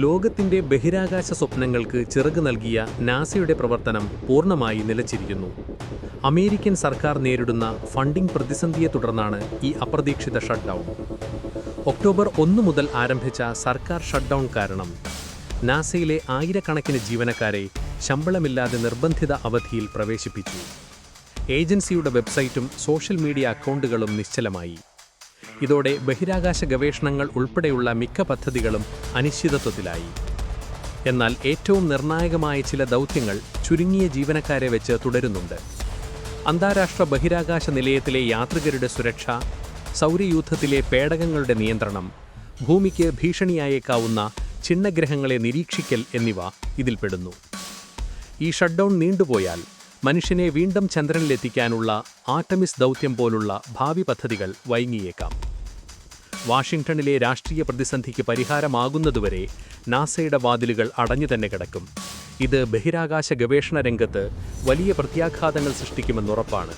ലോകത്തിന്റെ ബഹിരാകാശ സ്വപ്നങ്ങൾക്ക് ചിറക് നൽകിയ നാസയുടെ പ്രവർത്തനം പൂർണമായി നിലച്ചിരിക്കുന്നു. അമേരിക്കൻ സർക്കാർ നേരിടുന്ന ഫണ്ടിംഗ് പ്രതിസന്ധിയെ തുടർന്നാണ് ഈ അപ്രതീക്ഷിത ഷട്ട് ഡൗൺ ഒക്ടോബർ ഒന്ന് മുതൽ ആരംഭിച്ച സർക്കാർ ഷട്ട് ഡൗൺ കാരണം നാസയിലെ ആയിരക്കണക്കിന് ജീവനക്കാരെ ശമ്പളമില്ലാതെ നിർബന്ധിത അവധിയിൽ പ്രവേശിപ്പിച്ചു. ഏജൻസിയുടെ വെബ്സൈറ്റും സോഷ്യൽ മീഡിയ അക്കൗണ്ടുകളും നിശ്ചലമായി. ഇതോടെ ബഹിരാകാശ ഗവേഷണങ്ങൾ ഉൾപ്പെടെയുള്ള മിക്ക പദ്ധതികളും അനിശ്ചിതത്വത്തിലായി. എന്നാൽ ഏറ്റവും നിർണായകമായ ചില ദൗത്യങ്ങൾ ചുരുങ്ങിയ ജീവനക്കാരെ വെച്ച് തുടരുന്നുണ്ട്. അന്താരാഷ്ട്ര ബഹിരാകാശ നിലയത്തിലെ യാത്രികരുടെ സുരക്ഷ സൗരയൂഥത്തിലെ പേടകങ്ങളുടെ നിയന്ത്രണം ഭൂമിക്ക് ഭീഷണിയായേക്കാവുന്ന ചിഹ്നഗ്രഹങ്ങളെ നിരീക്ഷിക്കൽ എന്നിവ ഇതിൽപ്പെടുന്നു. ഈ ഷട്ട്ഡൗൺ നീണ്ടുപോയാൽ മനുഷ്യനെ വീണ്ടും ചന്ദ്രനിലെത്തിക്കാനുള്ള ആർട്ടമിസ് ദൗത്യം പോലുള്ള ഭാവി പദ്ധതികൾ വൈകിയേക്കാം വാഷിംഗ്ടണിലെ രാഷ്ട്രീയ പ്രതിസന്ധിക്ക് പരിഹാരമാകുന്നതുവരെ നാസയുടെ വാതിലുകൾ അടഞ്ഞു തന്നെ കിടക്കും. ഇത് ബഹിരാകാശ ഗവേഷണ രംഗത്ത് വലിയ പ്രത്യാഘാതങ്ങൾ സൃഷ്ടിക്കുമെന്നുറപ്പാണ്.